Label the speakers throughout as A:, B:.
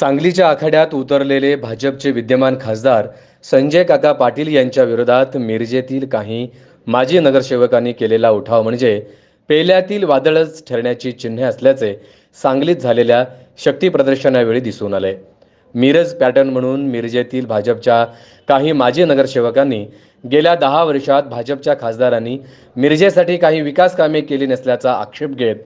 A: सांगलीच्या आखाड्यात उतरलेले भाजपचे विद्यमान खासदार संजय काका पाटील यांच्या विरोधात मिरजेतील काही माजी नगरसेवकांनी केलेला उठाव म्हणजे पेल्यातील वादळच ठरण्याची चिन्हे असल्याचे सांगलीत झालेल्या शक्ती प्रदर्शनावेळी दिसून आले. मिरज पॅटर्न म्हणून मिरजेतील भाजपच्या काही माजी नगरसेवकांनी गेल्या दहा वर्षात भाजपच्या खासदारांनी मिरजेसाठी काही विकास कामे केली नसल्याचा आक्षेप घेत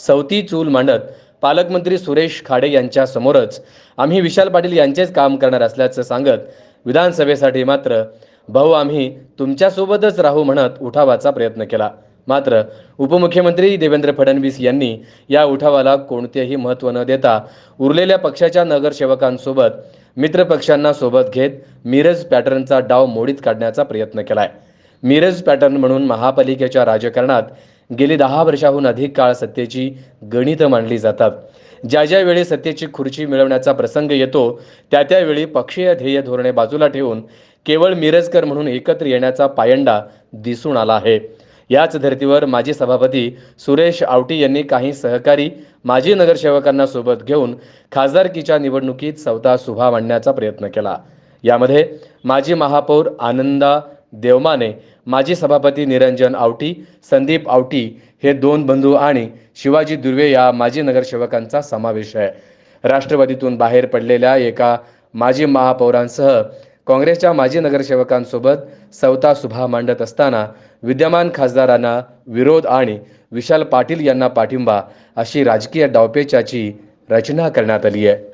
A: सवती चूल मांडत पालकमंत्री सुरेश खाडे यांच्या समोरच आम्ही विशाल पाटील यांचेच काम करणार असल्याचं सांगत विधानसभेसाठी मात्र भाऊ आम्ही तुमच्यासोबतच राहू म्हणत उठावाचा प्रयत्न केला. मात्र उपमुख्यमंत्री देवेंद्र फडणवीस यांनी या उठावाला कोणतेही महत्त्व न देता उरलेल्या पक्षाच्या नगरसेवकांसोबत मित्रपक्षांना सोबत घेत मिरज पॅटर्नचा डाव मोडीत काढण्याचा प्रयत्न केलाय. मिरज पॅटर्न म्हणून महापालिकेच्या राजकारणात गेली दहा वर्षाहून अधिक काळ सत्तेची गणितं मांडली जातात. ज्या ज्या वेळी सत्तेची खुर्ची मिळवण्याचा प्रसंग येतो त्या त्यावेळी पक्षीय ध्येय धोरणे बाजूला ठेवून केवळ मिरजकर म्हणून एकत्र येण्याचा पायंडा दिसून आला आहे. याच धर्तीवर माजी सभापती सुरेश आवटी यांनी काही सहकारी माजी नगरसेवकांना सोबत घेऊन खासदारकीच्या निवडणुकीत सवता सुभा मांडण्याचा प्रयत्न केला. यामध्ये माजी महापौर आनंदा देवमाने माजी सभापती निरंजन आवटी संदीप आवटी हे दोन बंधू आणि शिवाजी दुर्वे या माजी नगरसेवकांचा समावेश आहे. राष्ट्रवादीतून बाहेर पडलेल्या एका माजी महापौरांसह काँग्रेसच्या माजी नगरसेवकांसोबत सवता सुभा मांडत असताना विद्यमान खासदारांना विरोध आणि विशाल पाटील यांना पाठिंबा अशी राजकीय डावपेचाची रचना करण्यात आली आहे.